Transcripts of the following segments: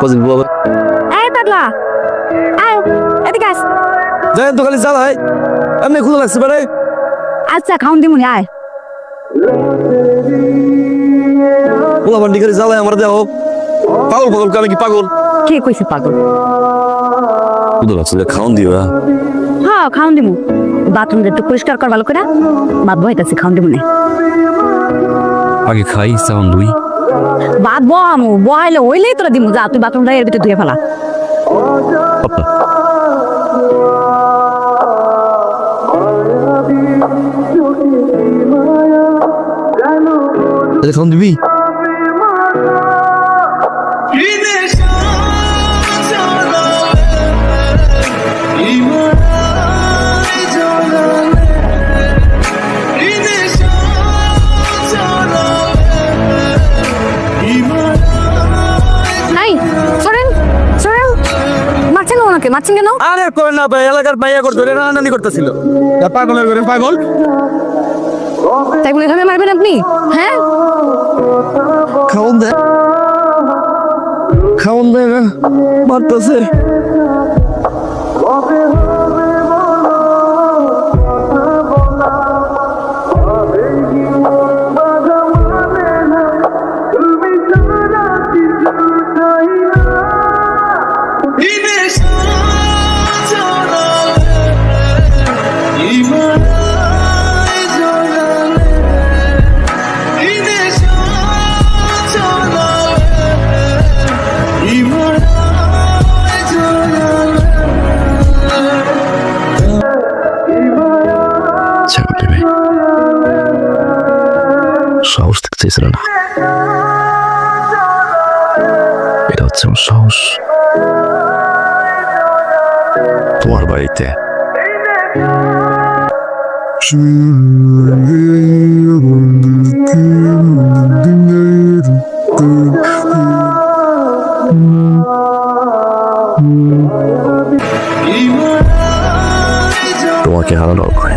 কদিন বাবা এই পাগলা আয় এদিকে আস যাই তো খালি জ্বালাই এমনি খুলে লাগছে বেড়ে আচ্ছা খাউন দিমুনি আয়। পোলা বান্ডি করে জ্বালাই আমার দেহ। পাগল পাগল আমি কি পাগল? কে কইছে পাগল? খুদে লাগছে যে খাওন দিবা হ্যাঁ। খাউন দিমু। বাথরুম একটু পরিষ্কার কর ভালো করে। বাদ বইতাছি খাউন দিমুনি। আগে খাই সাউন্ড দুই বাদ বহামু বহাইলে হইলেই তোরা দিমু যা তুই বাথরুমটা এর ভিতরে ধুয়ে ফেলা। খাওন দিবি? না মারছেন কেন? আরে করে না ভাই এলাকার ভাইয়া করতে রানানি করতেছিল। পাগলের করে পাগল। তাই বলে এভাবে মারবেন আপনি? হ্যাঁ? খাওন দে। খাওন দে না মারতেছে। সাহস না। এটা হচ্ছে আমার সাহস। তোমার বাড়িতে। তোমাকে হারানোর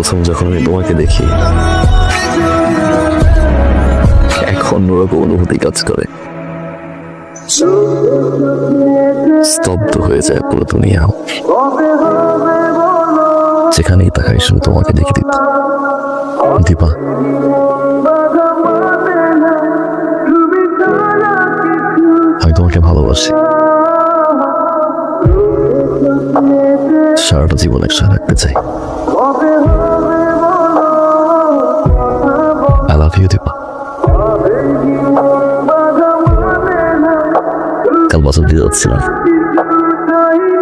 প্রথম যখন আমি তোমাকে দেখি এক অন্যরকম অনুভূতি কাজ করে। স্তব্ধ হয়ে যায় পুরো দুনিয়া। যেখানেই তাকাই শুধু তোমাকে দেখে দিত দীপা। আমি তোমাকে ভালোবাসি। সারাটা জীবন একসাথে রাখতে চাই। বছর দিয়ে যাচ্ছিলাম।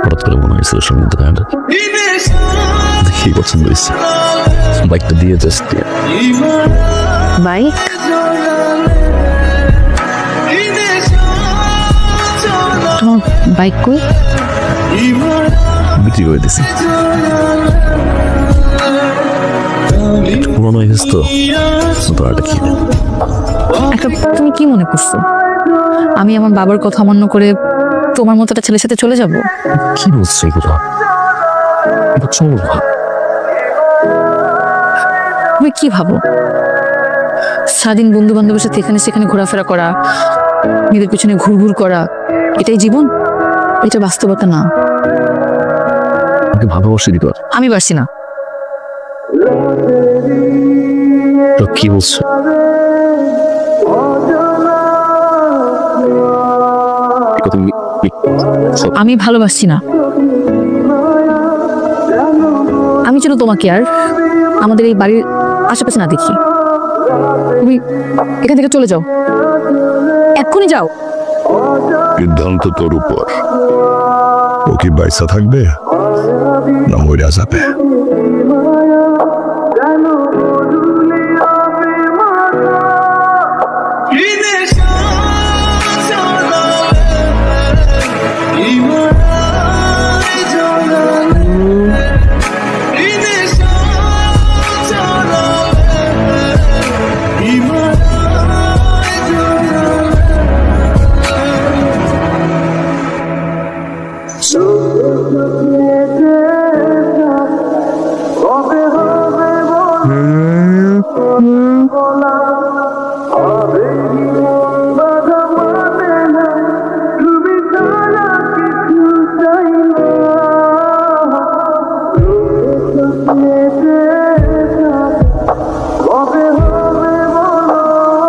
হঠাৎ করে মনে হয়েছিল সমুদ্র কান্ড দেখি পছন্দ হয়েছে। বাইকটা দিয়ে জাস্ট বাইক? তোমার বাইক কই? বিক্রি করে দিছি গেছে তো নতুন একটা একটা তুমি কি মনে করছ? আমি আমার বাবার কথা অমান্য করে তোমার মতো একটা ছেলের সাথে চলে যাব? কি বলছো এগুলো? চল তুমি কি ভাবো? সারাদিন বন্ধু বান্ধবের সাথে এখানে সেখানে ঘোরাফেরা করা নিজের পিছনে ঘুরঘুর করা এটাই জীবন? এটা বাস্তবতা না। ভালোবাসি দিত আমি পারছি না। তো কি বলছো? আমি ভালোবাসছি না। আমি যেন তোমাকে আর আমাদের এই বাড়ির আশেপাশে না দেখি। তুমি এখান থেকে চলে যাও। এক্ষুনি যাও। সিদ্ধান্ত তোর উপর। ও কি বাইসা থাকবে? না মরিয়া যাবে?